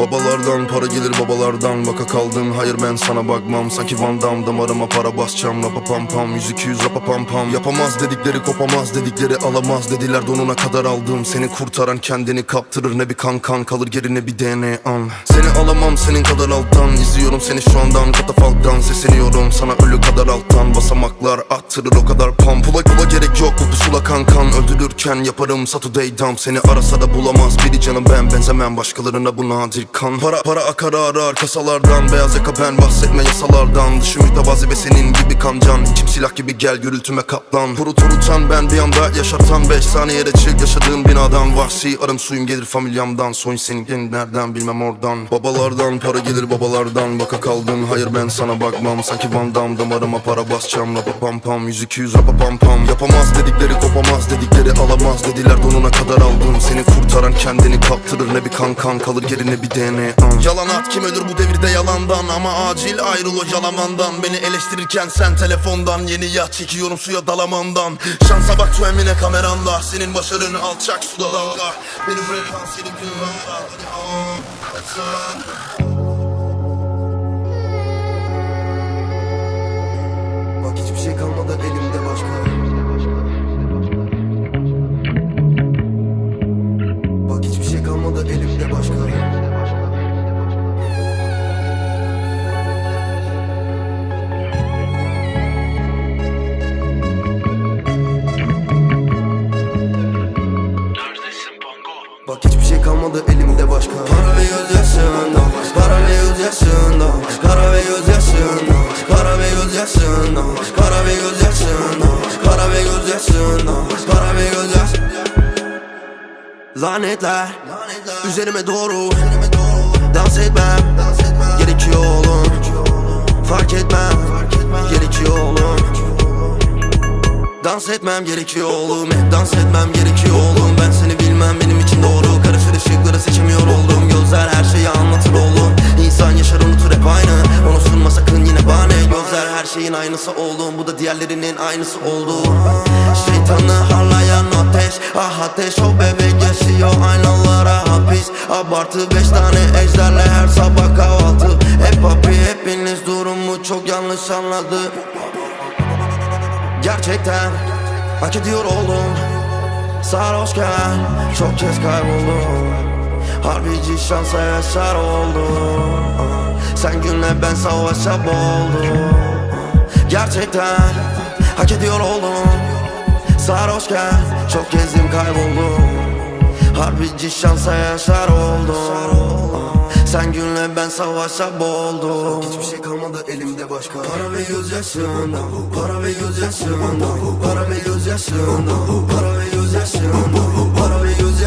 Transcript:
Babalardan para gelir babalardan Vaka kaldın. Hayır ben sana bakmam. Sanki Van Damme damarıma para basacağım. Rapa pam pam yüz iki yüz rapa pam pam. Yapamaz dedikleri kopamaz dedikleri alamaz Dediler. Donuna kadar aldım. Seni kurtaran kendini kaptırır. Ne bir kan kan kalır geri ne bir DNA'n Seni alamam senin kadar alttan. İzliyorum seni şu andan. Katafalktan Sesleniyorum. Sana ölü kadar alttan. Basamaklar attırır o kadar pam Pula pula gerek Öldürürken yaparım Saturday dump. Seni arasa da bulamaz. Biri canım ben Benzemem başkalarına bu nadir kan. Para para akar arar kasalardan. Beyaz yaka ben bahsetme yasalardan. Dışı mütevazi ve senin gibi kancan. İçim silah gibi gel gürültüme katlan Kurut unutan ben bir anda yaşatan Beş saniyede çık. Yaşadığım binadan Vahsi arım suyum gelir familyamdan. Soyun senin nereden bilmem oradan. Babalardan para gelir babalardan. Baka kaldın hayır ben sana bakmam. Sanki Van Damme damarıma para basacağım. Rapa pam pam yüz iki yüz rapa pam. Pam Yapamaz dedikleri kopamaz dedikleri alamaz Dediler donuna kadar aldım. Seni kurtaran kendini kaptırır Ne bir kan kan kalır geri ne bir DNA Yalan at kim ölür bu devirde yalandan? Ama acil ayrıl o yalamandan. Beni eleştirirken sen telefondan. Yeni yat çekiyorum suya dalamandan. Şansa bak tu emine kameranda. Senin başarın alçak suda dalga. Benim frekans senin kırmanda ve gözyaşında Para ve gözyaşında Para ve gözyaşında Para ve gözyaşında Lanetler. Üzerime doğru. Dans etmem. Gerekiyor oğlum. Fark etmem. Gerekiyor oğlum. Dans etmem gerekiyor oğlum. Hep dans etmem gerekiyor şeyin aynısı oğlum Bu da diğerlerinin aynısı oldu Şeytanı harlayan ateş Ah ateş o bebek yaşıyor aynalara hapis. Abartı beş tane ejderle her sabah kahvaltı. Hep papi hepiniz durumu çok yanlış anladı. Gerçekten hak ediyor oldum. Sarhoşken çok kez kayboldum. Harbici şansa yaşar oldum. Sen günle ben savaşa boğuldum Gerçekten hak ediyor oldum. Sarhoşken çok gezdim kayboldum. Harbici şansa yaşar oldum. Sen günle ben savaşa boğuldum. Hiçbir şey kalmadı elimde başka. Para ve gözyaşında Para ve gözyaşında Para ve gözyaşında Para ve gözyaşında Para ve gözyaşında